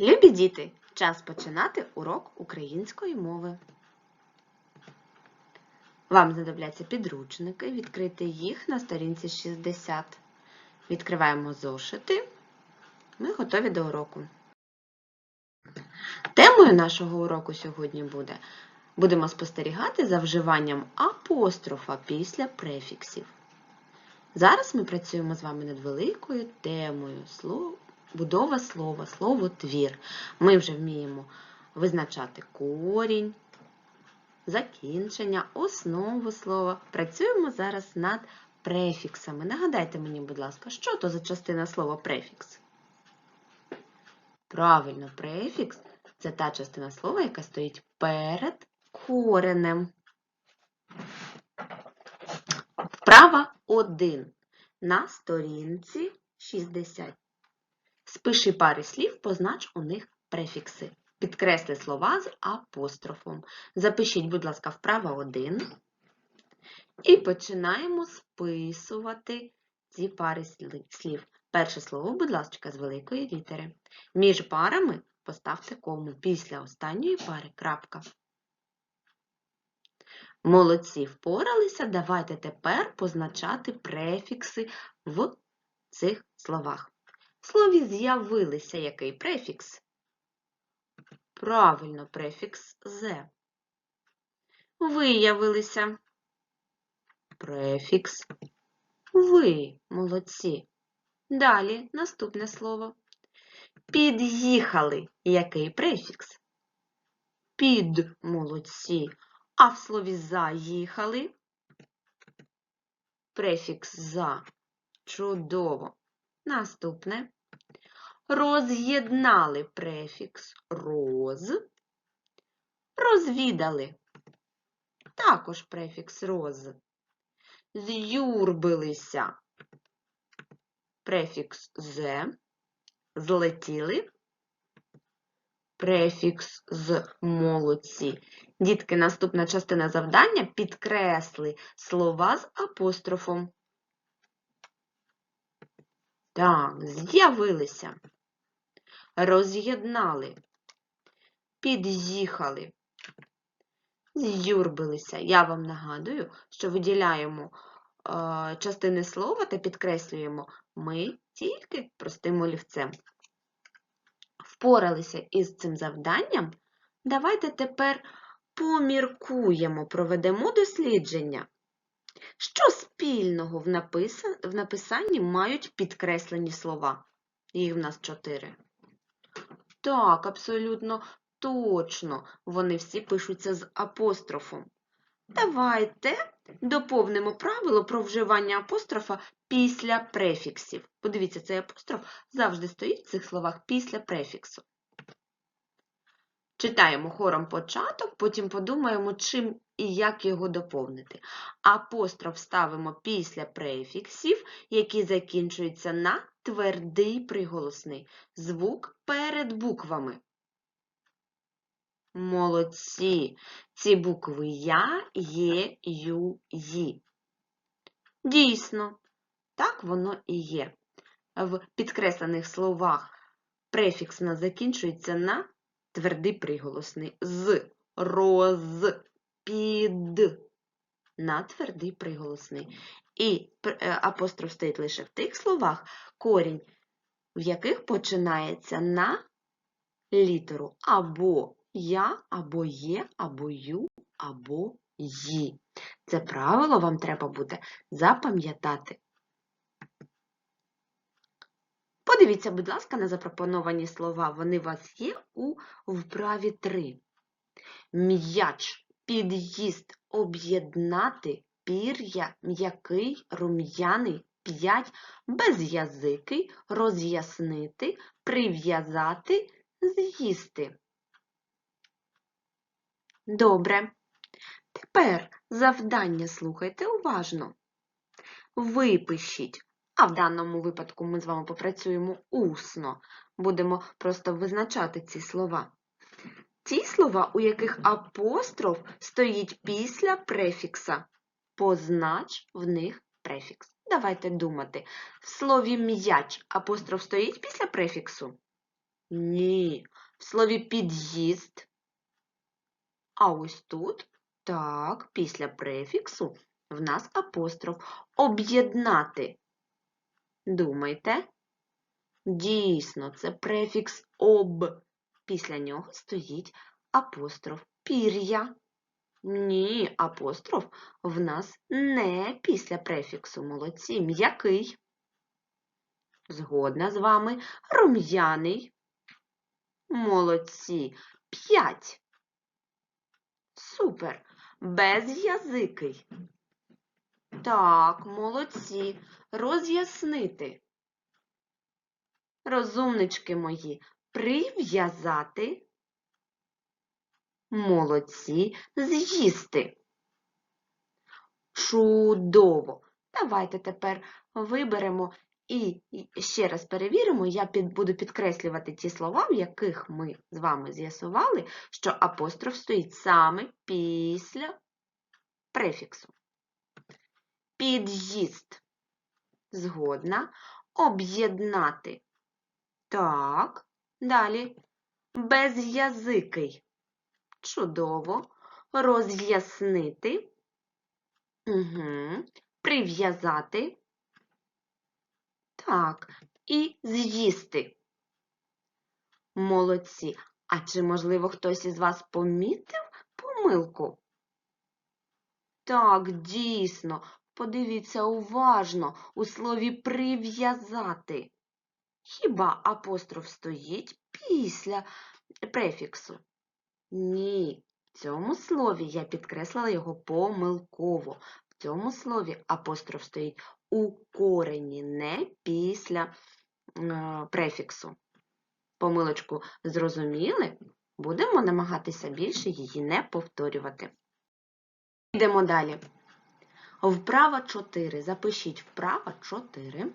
Любі діти, час починати урок української мови. Вам знадобляться підручники, відкрити їх на сторінці 60. Відкриваємо зошити. Ми готові до уроку. Темою нашого уроку сьогодні буде будемо спостерігати за вживанням апострофа після префіксів. Зараз ми працюємо з вами над великою темою слов... будова слова, слово-твір. Ми вже вміємо визначати корінь, закінчення, основу слова. Працюємо зараз над префіксами. Нагадайте мені, будь ласка, що то за частина слова префікс? Правильно, префікс це та частина слова, яка стоїть перед коренем. Вправа 1 на сторінці 60. Спиши пари слів, познач у них префікси. Підкресли слова з апострофом. Запишіть, будь ласка, вправа 1. І починаємо списувати ці пари слів. Перше слово, будь ласка, з великої літери. Між парами поставте кому. Після останньої пари крапка. Молодці впоралися. Давайте тепер позначати префікси в цих словах. В слові з'явилися який префікс? Правильно, префікс «зе». Виявилися. Префікс ви. Молодці. Далі наступне слово. Під'їхали. Який префікс? Під молодці. А в слові заїхали префікс за. Чудово. Наступне. Роз'єднали префікс роз. Розвідали. Також префікс роз. З'юрбилися. Префікс зе. Злетіли. Префікс з молодці. Дітки, наступна частина завдання підкресли слова з апострофом. Так, з'явилися, роз'єднали, під'їхали, з'юрбилися. Я вам нагадую, що виділяємо е, частини слова та підкреслюємо ми тільки простим олівцем. Впоралися із цим завданням. Давайте тепер поміркуємо, проведемо дослідження. Що спільного в, написа... в написанні мають підкреслені слова? Їх в нас чотири. Так, абсолютно точно. Вони всі пишуться з апострофом. Давайте доповнимо правило про вживання апострофа після префіксів. Подивіться, цей апостроф завжди стоїть в цих словах після префіксу. Читаємо хором початок, потім подумаємо, чим і як його доповнити. Апостроф ставимо після префіксів, які закінчуються на твердий приголосний. Звук перед буквами. Молодці! Ці букви Я, Є, Ю, Ї. Дійсно, так воно і є. В підкреслених словах префікс закінчується на твердий приголосний з, роз, під на твердий приголосний. І е, апостроф стоїть лише в тих словах, корінь, в яких починається на літеру або я, або є, або ю, або ї. Це правило вам треба буде запам'ятати. Подивіться, будь ласка, на запропоновані слова. Вони у вас є у вправі 3. М'яч, під'їзд, об'єднати, пір'я, м'який, рум'яний, п'ять, безязикий, роз'яснити, прив'язати, з'їсти. Добре. Тепер завдання слухайте уважно. Випишіть. А в даному випадку ми з вами попрацюємо усно. Будемо просто визначати ці слова. Ті слова, у яких апостроф стоїть після префікса. Познач в них префікс. Давайте думати. В слові м'яч апостроф стоїть після префіксу? Ні. В слові під'їзд. А ось тут, так, після префіксу в нас апостроф. Об'єднати. Думайте. Дійсно, це префікс об. Після нього стоїть апостроф. Пір'я. Ні, апостроф в нас не після префіксу молодці. М'який. Згодна з вами. Рум'яний. Молодці. П'ять. Супер. Без'язикий. Так, молодці. Роз'яснити. Розумнички мої. Прив'язати. Молодці. З'їсти. Чудово. Давайте тепер виберемо і ще раз перевіримо. Я під, буду підкреслювати ті слова, в яких ми з вами з'ясували, що апостроф стоїть саме після префіксу. Під'їзд. Згодна. Об'єднати. Так. Далі. Без'язикий. Чудово. Роз'яснити. Угу. Прив'язати. Так. І з'їсти. Молодці. А чи, можливо, хтось із вас помітив помилку? Так, дійсно. Подивіться уважно у слові прив'язати. Хіба апостроф стоїть після префіксу? Ні, в цьому слові я підкреслила його помилково. В цьому слові апостроф стоїть у корені, не після е, префіксу. Помилочку зрозуміли? Будемо намагатися більше її не повторювати. Йдемо далі. Вправа 4. Запишіть вправа 4.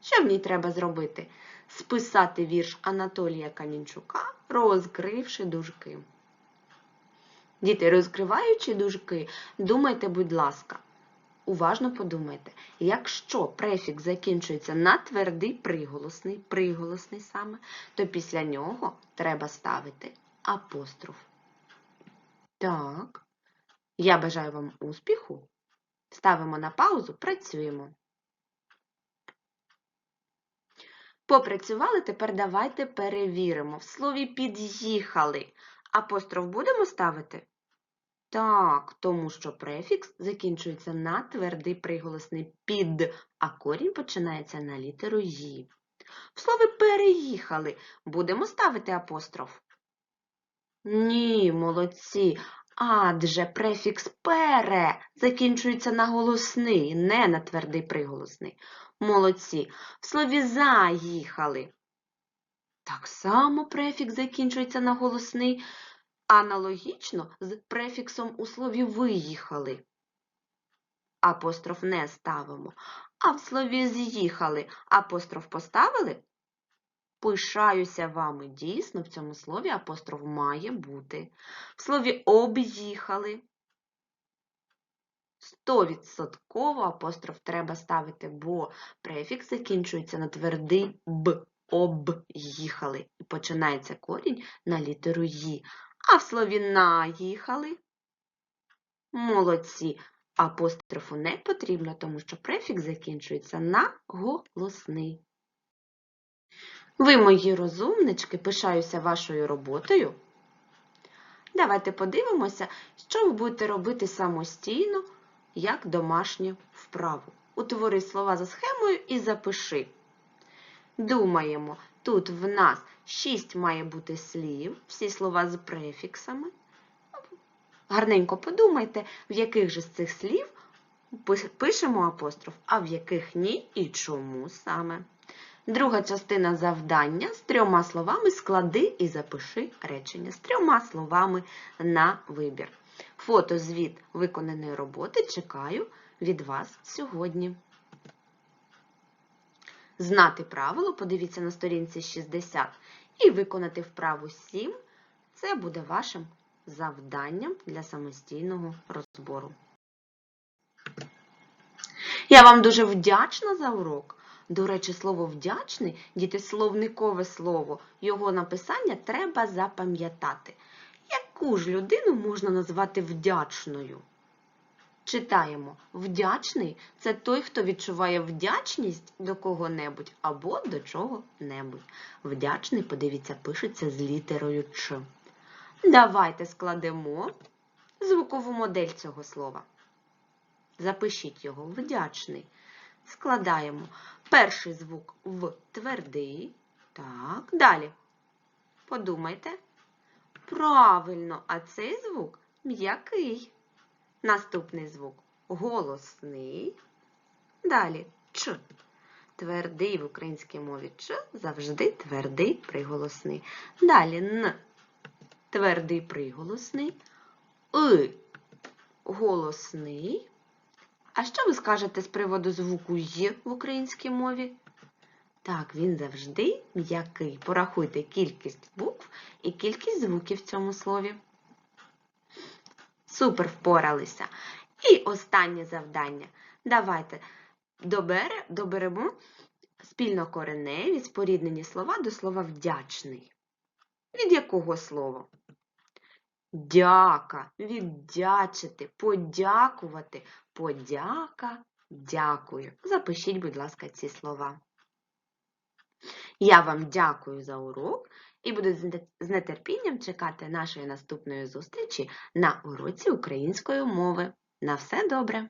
Що в ній треба зробити? Списати вірш Анатолія Камінчука, розкривши дужки. Діти, розкриваючи дужки, думайте, будь ласка, уважно подумайте, якщо префікс закінчується на твердий приголосний, приголосний саме, то після нього треба ставити апостроф. Так. Я бажаю вам успіху. Ставимо на паузу, працюємо. Попрацювали, тепер давайте перевіримо. В слові під'їхали. Апостроф будемо ставити? Так, тому що префікс закінчується на твердий приголосний під, а корінь починається на літеру «ї». В слові переїхали будемо ставити апостроф? Ні, молодці. Адже префікс пере закінчується на голосний, не на твердий приголосний. Молодці. В слові заїхали. Так само префікс закінчується на голосний, аналогічно з префіксом у слові виїхали. Апостроф не ставимо. А в слові з'їхали апостроф поставили? Пишаюся вами. Дійсно, в цьому слові апостроф має бути. В слові об'їхали. Стовідсотково апостроф треба ставити, бо префікс закінчується на твердий б. Об'їхали. І починається корінь на літеру «ї». А в слові наїхали. Молодці. Апострофу не потрібно, тому що префікс закінчується на голосний. Ви, мої розумнички, пишаюся вашою роботою. Давайте подивимося, що ви будете робити самостійно, як домашню вправу. Утвори слова за схемою і запиши. Думаємо, тут в нас 6 має бути слів, всі слова з префіксами. Гарненько подумайте, в яких же з цих слів пишемо апостроф, а в яких ні і чому саме. Друга частина завдання з трьома словами склади і запиши речення з трьома словами на вибір. Фото звіт виконаної роботи чекаю від вас сьогодні. Знати правило, подивіться на сторінці 60, і виконати вправу 7 це буде вашим завданням для самостійного розбору. Я вам дуже вдячна за урок. До речі, слово вдячний, діти, словникове слово, його написання треба запам'ятати. Яку ж людину можна назвати вдячною? Читаємо. Вдячний це той, хто відчуває вдячність до кого-небудь або до чого-небудь. Вдячний, подивіться, пишеться з літерою Ч. Давайте складемо звукову модель цього слова. Запишіть його вдячний. Складаємо перший звук в твердий. Так, далі. Подумайте. Правильно, а цей звук м'який. Наступний звук голосний. Далі Ч. Твердий в українській мові Ч завжди твердий приголосний. Далі Н. Твердий приголосний. И. Голосний. А що ви скажете з приводу звуку Й в українській мові? Так, він завжди м'який. Порахуйте кількість букв і кількість звуків в цьому слові. Супер впоралися. І останнє завдання. Давайте добере, доберемо спільно кореневі споріднені слова до слова вдячний. Від якого слова? Дяка, віддячити, подякувати, подяка, дякую. Запишіть, будь ласка, ці слова. Я вам дякую за урок і буду з нетерпінням чекати нашої наступної зустрічі на уроці української мови. На все добре!